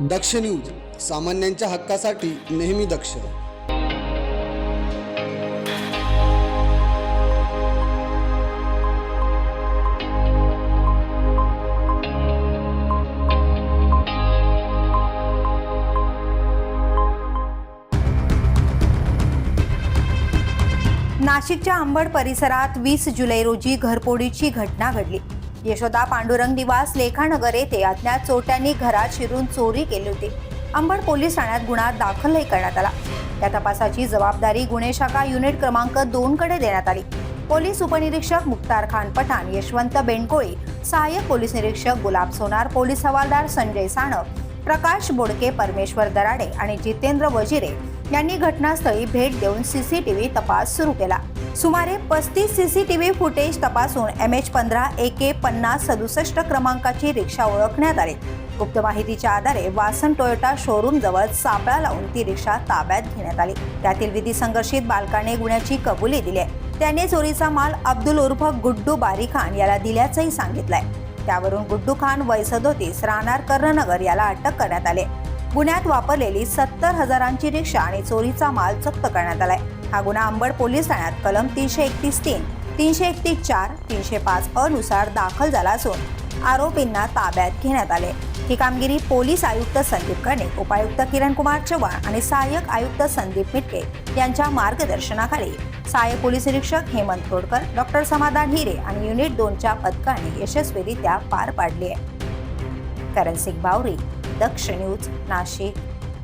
दक्ष news सामान्यांच्या हक्कासाठी नेहमी दक्ष. नाशिकच्या अंबड परिसरात वीस जुलै रोजी घरपोडीची घटना घडली. यशोदा पांडुरंग निवास लेखानगर येथे अज्ञात चोरट्यांनी घरात शिरून चोरी केली होती. अंबड पोलीस ठाण्यात गुन्हा दाखलही करण्यात आला. या तपासाची जबाबदारी गुन्हे शाखा युनिट क्रमांक दोन कडे देण्यात आली. पोलीस उपनिरीक्षक मुक्तार खान पठाण यशवंत बेंडकोळी सहाय्यक पोलीस निरीक्षक गुलाब सोनार पोलीस हवालदार संजय साणप प्रकाश बोडके परमेश्वर दराडे आणि जितेंद्र वजिरे यांनी घटनास्थळी भेट देऊन सीसीटीव्ही तपास सुरू केला. सुमारे पस्तीस सीसीटीव्ही फुटेज तपासून एम एच पंधरा ए के पन्नास सदुसष्ट क्रमांकाची रिक्षा ओळखण्यात आली. गुप्त माहितीच्या आधारे वासन टोयोटा शोरूम जवळ सापळा लावून ती रिक्षा ताब्यात घेण्यात आली. त्यातील विधी संघर्षित बालकाने गुन्ह्याची कबुली दिली आहे. त्याने चोरीचा माल अब्दुल उर्फ गुड्डू बारी खान याला दिल्याचंही सांगितलंय. त्यावरून गुड्डू खान वय सदोतीस राहणार कर्णनगर याला अटक करण्यात आले. गुन्ह्यात वापरलेली सत्तर हजारांची रिक्षा आणि चोरीचा माल जप्त करण्यात आलाय. हा गुन्हा अंबड पोलीस ठाण्यात कलम तीनशे एकतीस तीन तीनशे एकतीस चार तीनशे पाच अनुसार दाखल झाला असून आरोपींना ताब्यात घेण्यात आले. ही कामगिरी पोलीस आयुक्त संदीप कर्णिक उपायुक्त किरण कुमार चव्हाण आणि सहाय्यक आयुक्त संदीप मिटके यांच्या मार्गदर्शनाखाली सहाय्यक पोलीस निरीक्षक हेमंत तोडकर डॉक्टर समाधान हिरे आणि युनिट दोनच्या पथकाने यशस्वीरित्या पार पाडली आहे. करण सिंग बावरी दक्ष न्यूज नाशिक.